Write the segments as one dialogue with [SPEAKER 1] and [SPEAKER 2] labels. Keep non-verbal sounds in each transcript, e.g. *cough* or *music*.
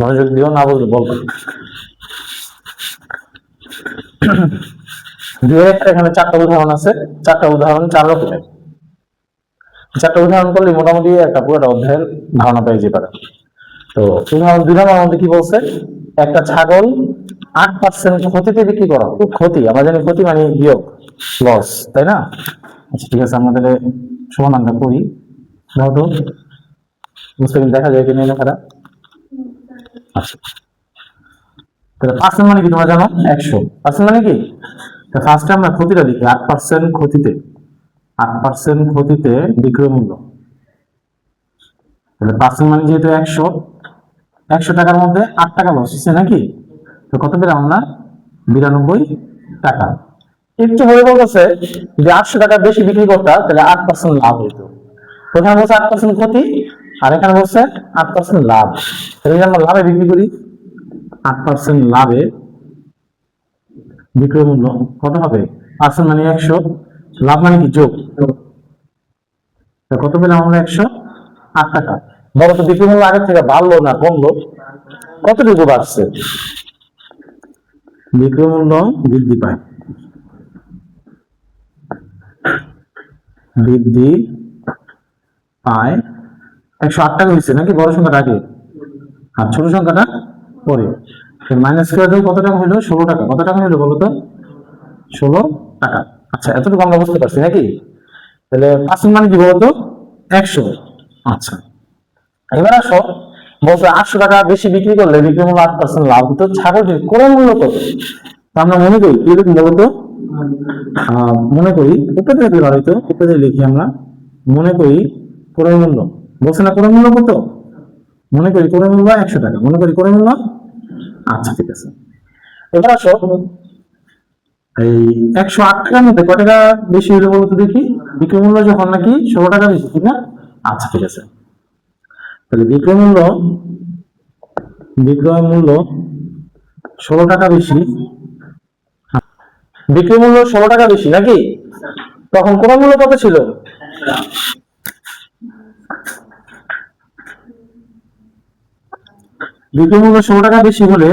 [SPEAKER 1] মনোযোগ দিও না বুঝলে বলব *coughs* দুই একটা এখানে চারটা উদাহরণ আছে চারটা উদাহরণ চার রকমের। চারটা উদাহরণ করলে মোটামুটি একটা পুরোটা অধ্যায়ের ধারণা পেয়ে যেতে পারে। তো উদাহরণ দুই নম্বর মধ্যে কি বলছে? একটা ছাগল আট পার্সেন্ট ক্ষতিতে বিক্রি করা খুব ক্ষতি আমরা জানি ক্ষতি মানে বিয়োগ লস তাই না? আচ্ছা ঠিক আছে আমাদের সমাধানটা করি। দাও তো বুঝতে দেখা যায় কিনা আচ্ছা তাহলে পার্সেন্ট মানে কি তোমরা জানো? একশো। পার্সেন্ট মানে কি? ফার্স্টে আমরা ক্ষতিটা দেখি আট পার্সেন্ট ক্ষতিতে। আট পার্সেন্ট ক্ষতিতে বিক্রয় মূল্য। তাহলে পার্সেন্ট মানে যেহেতু একশো একশো টাকার মধ্যে আট টাকা লস হচ্ছে নাকি? তো কত পেলাম আমরা? বিরানব্বই টাকা। একটু হয়ে বলতেছে যে আটশো টাকা বেশি বিক্রি করতা, তাহলে আট পার্সেন্ট লাভ হইতো। ওখানে বলছে আট পার্সেন্ট ক্ষতি আর এখানে বলছে আট পার্সেন্ট লাভ। তাহলে যদি আমরা লাভে বিক্রি করি, আট পার্সেন্ট লাভে বিক্রয় মূল্য কত হবে? পার্সেন্ট মানে একশো। লাভ মানে কি? যোগ। কত পেলাম আমরা একশো? আট টাকা। বড় তো বিক্রয় মূল্য আগের থেকে বাড়লো না, কমলো। কতটুকু বাড়ছে? বিক্রয় মূল্য বৃদ্ধি পায়। বৃদ্ধি পায় একশো আট টাকা হয়েছে নাকি? বড় সংখ্যাটা আগে? আর ছোট সংখ্যাটা পরে। মাইনাস করে কত টাকা হলো? ষোলো টাকা। কত টাকা হলো বলো তো ষোলো টাকা। আচ্ছা এতটুকু আমরা বুঝতে পারছি নাকি? তাহলে পার্সেন্ট মানে কি বলতো? একশো। আচ্ছা এবার আসো। বলতে আটশো টাকা বেশি বিক্রি করলে বিক্রি মূল্য আট পার্সেন্ট লাভ। হতো ছাগলটির ক্রয় মূল্য কত? আমরা মনে করি লিখি বলতো? মনে করি উপরে লিখলে ভালো লিখি আমরা। মনে করি ক্রয় মূল্য। বলছে না ক্রয় মূল্য কত? মনে করি ক্রয় মূল্য একশো টাকা, মনে করি ক্রয় মূল্য আচ্ছা ঠিক আছে। এবার আসো, এই একশো আট টাকার মধ্যে কত টাকা বেশি হলো বলতো দেখি? বিক্রয় মূল্য যখন নাকি ষোলো টাকা বেশি, ঠিক না? আচ্ছা ঠিক আছে। তাহলে বিক্রয় মূল্য বিক্রয় মূল্য ষোলো টাকা বেশি। বিক্রয় মূল্য ষোলো টাকা বেশি নাকি? তখন ক্রয় মূল্য কত ছিল? বিক্রয় মূল্য ষোলো টাকা বেশি হলে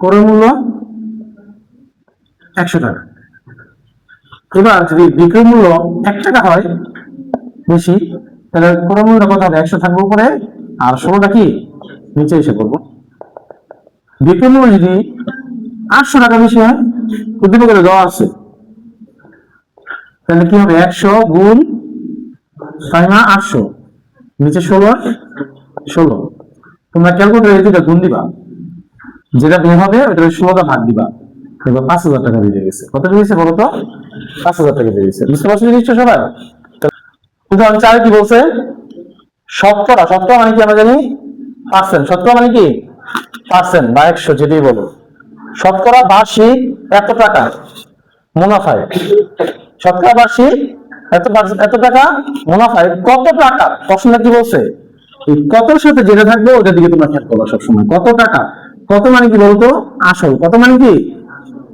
[SPEAKER 1] ক্রয় মূল্য একশো টাকা। এবার যদি বিক্রয় মূল্য এক টাকা হয় বেশি, তাহলে ক্রয় মূল্য কত হবে? একশো থাকবে উপরে, আর ষোলোটা কি? নিচে এসে পড়ব। বিক্রয় মূল্য যদি আটশো টাকা বেশি হয়, উদ্দীপকের দেওয়া আছে। তাহলে কি হবে? একশো গুণ না আটশো, নিচে ষোলো ষোলো। তোমরা ক্যালকুলেটার দুটা গুণ দিবা। যেটা বের হবে ভাগ দিবা। পাঁচ হাজার টাকা গেছে। কত বলো তো? পাঁচ হাজার টাকা বুঝতে পারছ জিনিসটা সবাই? উদাহরণ কি বলছে? শতকরা শতকরা মানে কি আমরা জানি? পার্সেন্ট। শতকরা মানে কি? পার্সেন্ট বা একশো, যেটাই বলো। শতকরা বার্ষিক এত টাকা? মুনাফায়। শতকরা বার্ষিক এত এত টাকা? মুনাফায়। কত টাকা? প্রশ্নটা কি বলছে? কতর সাথে যেটা থাকবে ওটার দিকে তোমরা খেয়াল করবা সবসময়। কত টাকা? কত মানে কি বলতো? আসল। কত মানে কি?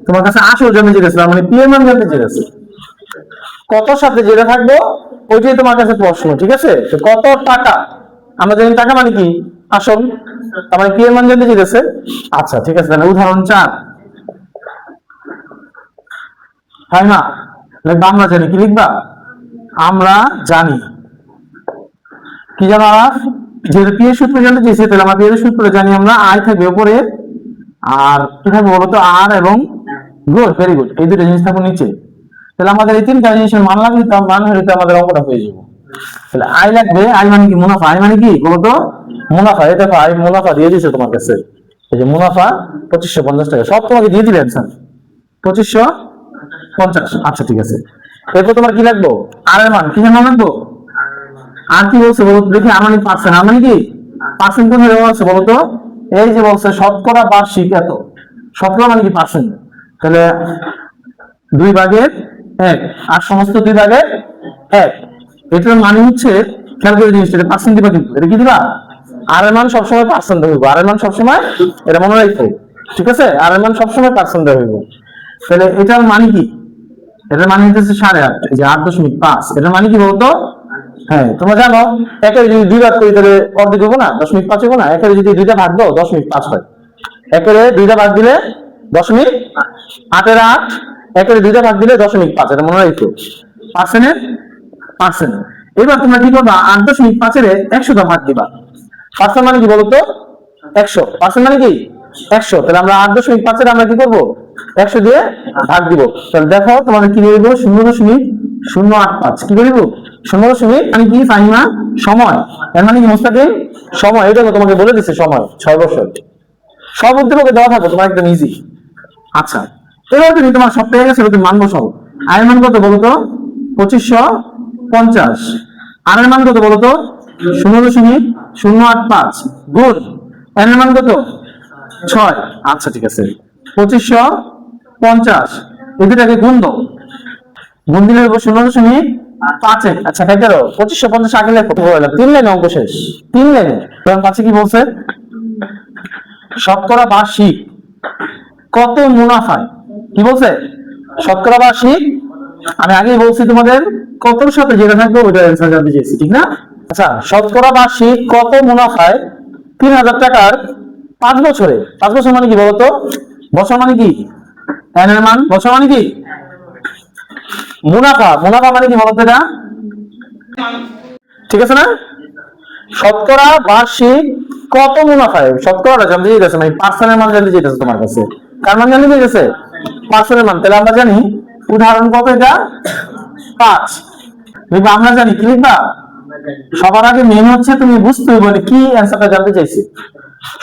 [SPEAKER 1] তোমার কাছে আসল জানতে চেয়েছে মানে পিএম মান জানতে চেয়েছে কত সাথে যেটা থাকব, ওইটাই তোমার কাছে প্রশ্ন, ঠিক আছে? কত টাকা? আমরা জানি টাকা মানে কি? আসল। তার মানে পিএম মান জানতে চেয়েছে আচ্ছা ঠিক আছে, তাহলে উদাহরণ চার। হয় না? লিখবা আমরা জানি, কি লিখবা? আমরা জানি। কি জানো যেহেতু পিএর সূত্র জানতে চেয়েছি, তাহলে আমরা পিএর সূত্র জানি আমরা আই থাকবে উপরে আর কি থাকবে বলতো আর এবং গুড ভেরি গুড এই দুটো জিনিস থাকবে নিচে। তাহলে আমাদের এই তিনটা জিনিসের মান লাগবে তো, মান হলে আমাদের অঙ্কটা হয়ে যাবে। তাহলে আই লাগবে আই মানে কি মুনাফা? আই মানে কি বলতো? মুনাফা, এই দেখো আই মুনাফা দিয়ে দিয়েছে তোমার কাছে। এই যে মুনাফা, পঁচিশশো পঞ্চাশ টাকা। সব তোমাকে দিয়ে দিলেন, স্যার। পঁচিশশো পঞ্চাশ। আচ্ছা ঠিক আছে। এরপর তোমার কি লাগবো? আর এর মান কি মান লাগবো? আর কি বলছে বলতো দেখি আর মানে পার্সেন্ট আর মানে কি পার্সেন্ট কোন দেওয়া আছে বলতো এই যে বলছে, শতকরা বার্ষিক এত। শতকরা মানে কি পার্সেন্ট তাহলে দুই ভাগের এক। আর সমস্ত দুই ভাগের এক। এটার মানে হচ্ছে, খেয়াল করে জিনিসটা, এটা পার্সেন্ট দিবা কিন্তু? এটা কি দিবা? আর এর মান সবসময় পার্সেন্ট হইব। আর এর মান সবসময়, এটা মনে রাখো। ঠিক আছে? আর এর মান সবসময় পার্সেন্ট হইব। তাহলে এটার মানে কি? এটার মানে হচ্ছে সাড়ে আট যে আট দশমিক পাঁচ। এটার মানে কি বলতো হ্যাঁ তোমরা জানো, একের যদি দুই ভাগ করি, তাহলে অর্ধেক হব না? দশমিক পাঁচ হব না? একের যদি দুইটা ভাগ দাও দশমিক পাঁচ হয়। একের দুইটা ভাগ দিলে দশমিক আটের আট, একের দুইটা ভাগ দিলে দশমিক পাঁচ, এটা মনে রাখো পার্সেন্টের পার্সেন্ট এবার তোমরা কি করবা? আট দশমিক পাঁচের একশোটা ভাগ দিবা। পার্সেন্ট মানে কি বলতো? একশো। পার্সেন্ট মানে কি? একশো। তাহলে আমরা আট দশমিক পাঁচের আমরা কি করব? একশো দিয়ে ভাগ দিব। তাহলে দেখো তোমাদের কি দিয়ে শূন্য দশমিক শূন্য আট পাঁচ। কি করে শূন্য দশমিক মানে কি ফাহিমা? সময়। এর মানে কি মুস্তাকিম সময়। এটা তোমাকে বলে দিচ্ছে সময়, ছয় বছর। সব উদ্দীপকে দেওয়া থাকো, তোমার একদম ইজি আচ্ছা এবার তুমি তোমার সব পেয়ে গেছে তুমি মান বসাও। আয়ের মান কত বলতো? পঁচিশশো পঞ্চাশ। আর এর মান কত বলতো? শূন্য দশমিক শূন্য আট পাঁচ। গুণ এর মান কত? ছয়। আচ্ছা ঠিক আছে। পঁচিশশো পঞ্চাশ। এই দুটাকে গুণ দাও। গুণ দিলে শূন্য দশমিক পাঁচে আচ্ছা খাইতে পঁচিশশো পঞ্চাশ আগে লেখো। তিন লাইনে অঙ্ক শেষ। তিন লাইনে। তোমার পাঁচে কি বলছে? শতকরা বার্ষিক কত মুনাফায়? কি বলছে? শতকরা বার্ষিক? আমি আগেই বলছি তোমাদের কতর সাথে যেটা থাকবে ওইটার অ্যান্সার জানতে চেয়েছি ঠিক না? আচ্ছা শতকরা বার্ষিক কত মুনাফায় তিন হাজার টাকার পাঁচ বছরে? পাঁচ বছর মানে কি বলতো? বছর মানে কি? মান? বছর মানে কি? মুনাফা মুনাফা মানে কি বলতো এটা? ঠিক আছে না? শতকরা বার্ষিক কত মুনাফায় শতকরা জানতে চাইতেছে মানে পার্সেন্টের মান জানতে চাইতেছে তোমার কাছে। কার মান জানতে চাইতেছে? পার্সেন্টের মান। তাহলে আমরা জানি, উদাহরণ কত এটা? পাঁচ। আমরা জানি, কি লিখবা? সবার আগে মেন হচ্ছে তুমি বুঝতে হবে মানে কি অ্যান্সারটা জানতে চাইছি।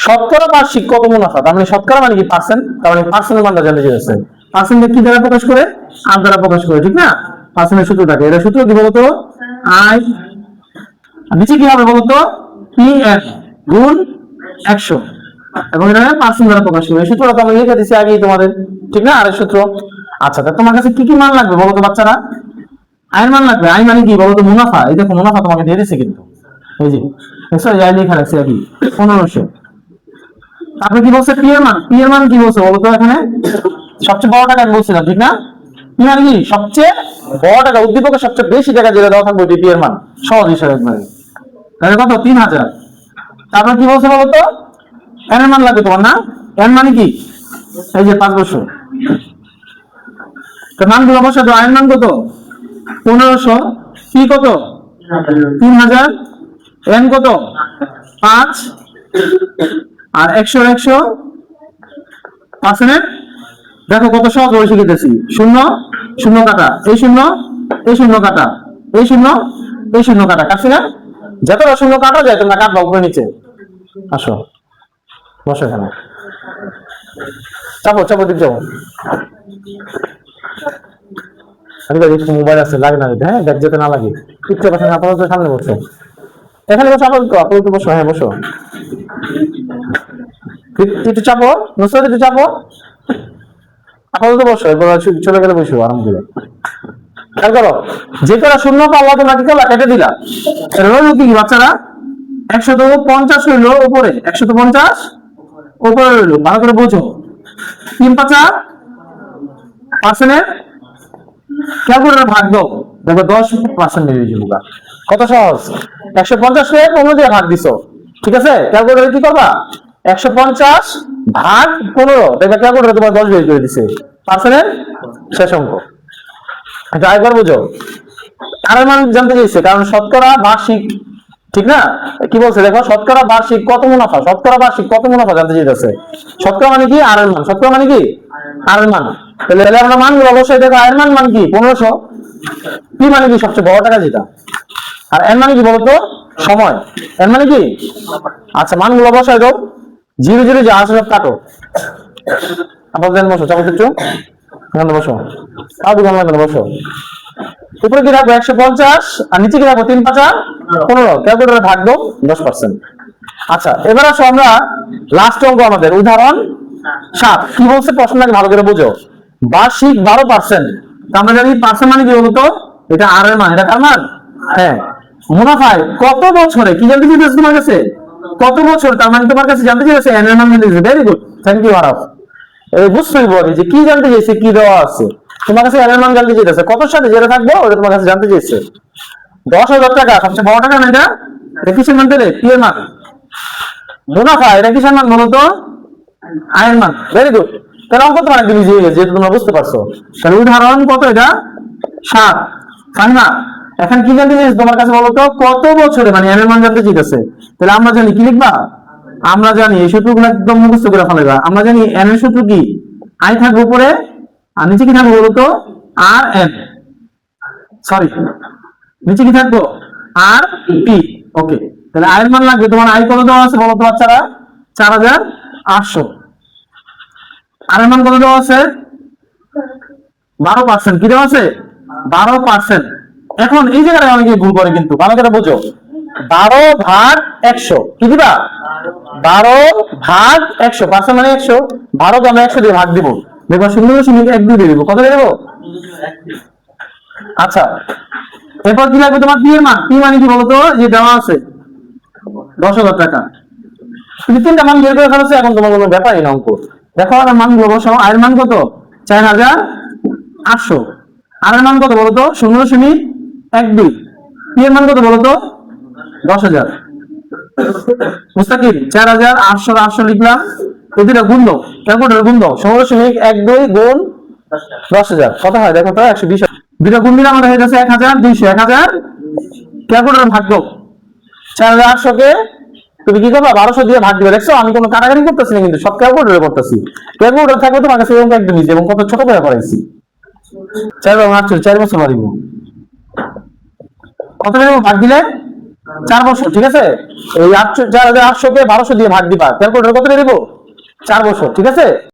[SPEAKER 1] শতকরা বার্ষিক কত মুনাফা? তার মানে শতকরা মানে কি পার্সেন্ট? তার মানে পার্সেন্টের মানটা জানতে চাইছে পার্সেন্ট কি দ্বারা প্রকাশ করে? আর দ্বারা প্রকাশ করে, ঠিক না? পার্সেন্টের সূত্রটাকে এটা সূত্র কি বলতো? আই আর নিচে কি হবে বলতো? পি এফ গুণ একশো। এবং এটা পার্সেন্ট দ্বারা প্রকাশ করবে এই সূত্রটা তো আমি লিখে দিচ্ছি আগেই তোমাদের, ঠিক না? আরেক সূত্র। আচ্ছা তা তোমার কাছে কি কি মান লাগবে বলো তো বাচ্চারা? আয়ের মান লাগবে? আয় মানে কি বলতো? মুনাফা। এই দেখো, মুনাফা তোমাকে দিয়ে দিচ্ছে কিন্তু। এই যে দেখছ আয় লেখা রাখছি আর কি পনেরোশো। তারপরে কি বলছে? পি এর মান? পি এর মান কি বলছে বলো তো এখানে? সবচেয়ে বড় টাকা আমি বলছিলাম, ঠিক না? পি মানে কি? সবচেয়ে বড় টাকা, উদ্দীপকের সবচেয়ে বেশি টাকা যেটা দেওয়া থাকবে পি এর মান, সহজ হিসাবে একবারে। তাহলে কত? তিন হাজার। তারপর কি বলছে বলো তো? এন মান লাগবে তোমার, না? এন মানে কি? এই যে পাঁচ বছর। তো মানগুলো তো আয়ের মান কত? পনেরোশো। পি কত? তিন হাজার। এন কত? পাঁচ। আর একশো একশো? পার্সেন্টের দেখো কত সহজ করে শিখেছি শূন্য শূন্য কাটা। এই শূন্য এই শূন্য কাটা। এই শূন্য এই শূন্য কাটা। কাটছি না? যতটা শূন্য কাটা যায়, তোমরা কাটবা উপরে নিচে। আসো। বসো এখানে। চাপো চাপো দিক যাব মোবাইল আছে, লাগে না হ্যাঁ দেখ, যেতে না লাগে। পিঠতে পাশে আপাতত সামনে বসো। এখানে বসো, আপাতত আপাতত বসো হ্যাঁ বসো। একটু চাপো, নুসরাত, একটু চাপো। আপাতত বসো, এবার চলে গেলে বসো করে খেয়াল করো, যে করা শূন্য পাওয়া তোমরা কি করলা কেটে দিলা এটা কি, বাচ্চারা? একশো তো পঞ্চাশ হইল উপরে একশো তো পঞ্চাশ উপরে রইল, ভালো করে বোঝো। তিন পাঁচা পার্সেন্টের ক্যালকুলেটর ভাগ দাও। দেখো, দশ পার্সেন্ট বেরিয়ে যাব কত সহজ? একশো পঞ্চাশ কে পনেরো দিয়ে ভাগ দিছো। ঠিক আছে? ক্যালকুলেটর কি করবা? একশো পঞ্চাশ ভাগ পনেরো। দেখবে ক্যালকুলেটর তোমার দশ বের করে দিছে? পার্সেন্টের শেষ অঙ্ক। এটা একবার বুঝো। কারণ মান জানতে চাইছে, কারণ শতকরা বার্ষিক, ঠিক না? কি বলছে? দেখো, শতকরা বার্ষিক কত মুনাফা? শতকরা বার্ষিক কত মুনাফা জানতে চাইতেছে? শতকরা মানে কি? আর এর মান। শতকরা মানে কি? আর এর মান। তাহলে আমরা মানগুলো অবশ্যই দেখো। আয়ের মান মান কি? পনেরোশো। পি মানে কি সবচেয়ে বড় টাকা যেটা? আর এর মানে কি বলতো? সময়। এর মানে কি? আচ্ছা মানগুলো অবশ্যই দাও জিরো জিরো যা আছে সব কাটো। আপাতত বসো চাপো একটু এখানে বসো। লাগবে বসো। উপরে কি রাখব? একশো পঞ্চাশ। আর নিচে কি রাখব? তিন পাঁচা পনেরো। ক্যালকুলেটারে ভাগ দাও দশ পার্সেন্ট। আচ্ছা এবার আসো আমরা লাস্ট অঙ্ক আমাদের। উদাহরণ সাত। কি বলছে? প্রশ্নটাকে ভালো করে বুঝো। বার্ষিক বারো পার্সেন্ট। আমরা জানি পার্সেন্ট মানে কি বলতো? এটা আর এর মান। এটা কার মান? হ্যাঁ। মুনাফায় কত বছরে? কি জানতে চাইতেছে তোমার কাছে কত বছর? তার মানে তোমার কাছে জানতে চাইছে এন এর মান very good thank you Araf. এই বুঝতেই পারি যে কি জানতে চাইছে, কি দেওয়া আছে। তোমার কাছে এর জানতে চাইতেছে। কত সাথে যেটা থাকবে, ওটা তোমার কাছে জানতে চাইছে। দশ হাজার টাকা, সবচেয়ে বড় টাকা না এটা? এটা কিসের মান দিলে পি এর মান। মুনাফা, এটা কিসের মান বলো তো? আয়ের মান। ভেরি গুড তাহলে অঙ্ক তোমার একদম ইজি হয়ে গেছে, যেহেতু তোমরা বুঝতে পারছ। তাহলে উদাহরণ কত এটা? সাত। ফাহিমা এখন কি জানতে চাইছি তোমার কাছে বলো তো? কত বছরে? মানে এম এর মান জানতে চাইতেছে তাহলে আমরা জানি, কি লিখবা? আমরা জানি, এই সূত্রগুলো একদম মুখস্থ করে ফেলবা আমরা জানি এন এর সূত্র কি? আই থাকবে উপরে, আর নিচে কি থাকবে বলো তো? আর এন সরি নিচে কি থাকব? আর পি ওকে তাহলে আয়ের মান লাগবে। তোমার আয় কত দেওয়া আছে বলো তো বাচ্চারা? চার হাজার আটশো। আর মান কত দেওয়া আছে? বারো পার্সেন্ট কি দেওয়া আছে? বারো পার্সেন্ট এখন এই জায়গায় অনেকে ভুল করে কিন্তু। ভালো করে বুঝো। বারো ভাগ একশো। কি দিবা? বারো ভাগ একশো। পার্সেন্ট মানে একশো। বারো আমরা একশো দিয়ে ভাগ দিব। দেখবা শূন্য দশমিক এক দুই দিয়ে দিব। কত দিয়ে দেবো? আচ্ছা। এরপর কি লাগবে তোমার? এর মান। পি মানে কি বলতো? যে দেওয়া আছে। দশ হাজার টাকা। তুমি তিনটা মান বের করে ফেলেছো এখন তোমার কোনো ব্যাপারই না, অঙ্ক। দেখো, আর মানগুলো বসাও। আয়ের মান কত? চার হাজার আটশো। আর মান কত বলতো? শূন্য দশমিক এক দুই পি এর মান কত দশ হাজার। মুস্তাকিম চার হাজার আটশো আটশো লিখলাম দুটা গুণ গুণ এক দুই গুণ দশ হাজার। কত হয়? দেখো তো, একশো বিশ গুণ আমাদের হয়ে এক হাজার দুইশো। এক হাজার ভাগ্য চার হাজার তুমি কি করবা? বারোশো দিয়ে ভাগ দিবে। দেখছ? আমি কোনো কাটাকাটি করতেছি না কিন্তু, সব ক্যালকুলেটারে করতেছি। ক্যালকুলেটার থাকবে তোমার কাছে এরকম এবং কত ছোট করে করাইছি চার বারো চার বছর পারিব কত ভাগ দিলে চার বছর, ঠিক আছে? এই আটশো, চার হাজার আটশোকে বারোশো দিয়ে ভাগ দিবা। ক্যালকুলেটার কত দেবো? চার বছর, ঠিক আছে?